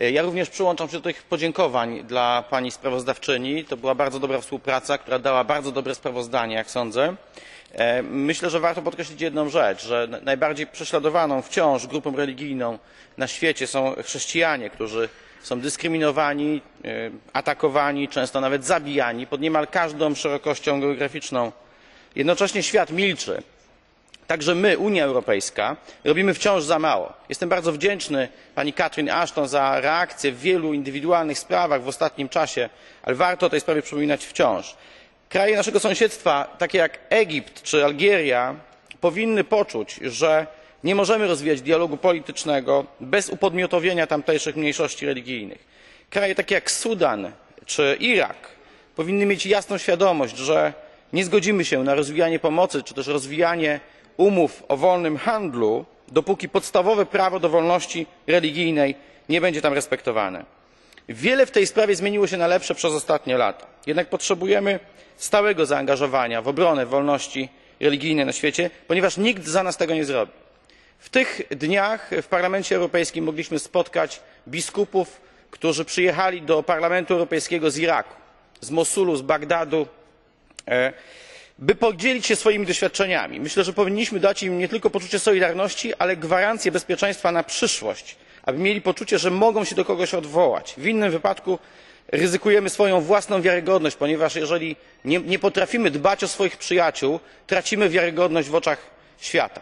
Ja również przyłączam się do tych podziękowań dla pani sprawozdawczyni. To była bardzo dobra współpraca, która dała bardzo dobre sprawozdanie, jak sądzę. Myślę, że warto podkreślić jedną rzecz, że najbardziej prześladowaną wciąż grupą religijną na świecie są chrześcijanie, którzy są dyskryminowani, atakowani, często nawet zabijani pod niemal każdą szerokością geograficzną. Jednocześnie świat milczy. Także my, Unia Europejska, robimy wciąż za mało. Jestem bardzo wdzięczny pani Catherine Ashton za reakcję w wielu indywidualnych sprawach w ostatnim czasie, ale warto o tej sprawie przypominać wciąż. Kraje naszego sąsiedztwa, takie jak Egipt czy Algieria, powinny poczuć, że nie możemy rozwijać dialogu politycznego bez upodmiotowienia tamtejszych mniejszości religijnych. Kraje takie jak Sudan czy Irak powinny mieć jasną świadomość, że nie zgodzimy się na rozwijanie pomocy czy też rozwijanie umów o wolnym handlu, dopóki podstawowe prawo do wolności religijnej nie będzie tam respektowane. Wiele w tej sprawie zmieniło się na lepsze przez ostatnie lata. Jednak potrzebujemy stałego zaangażowania w obronę wolności religijnej na świecie, ponieważ nikt za nas tego nie zrobi. W tych dniach w Parlamencie Europejskim mogliśmy spotkać biskupów, którzy przyjechali do Parlamentu Europejskiego z Iraku, z Mosulu, z Bagdadu, by podzielić się swoimi doświadczeniami. Myślę, że powinniśmy dać im nie tylko poczucie solidarności, ale gwarancję bezpieczeństwa na przyszłość, aby mieli poczucie, że mogą się do kogoś odwołać. W innym wypadku ryzykujemy swoją własną wiarygodność, ponieważ jeżeli nie potrafimy dbać o swoich przyjaciół, tracimy wiarygodność w oczach świata.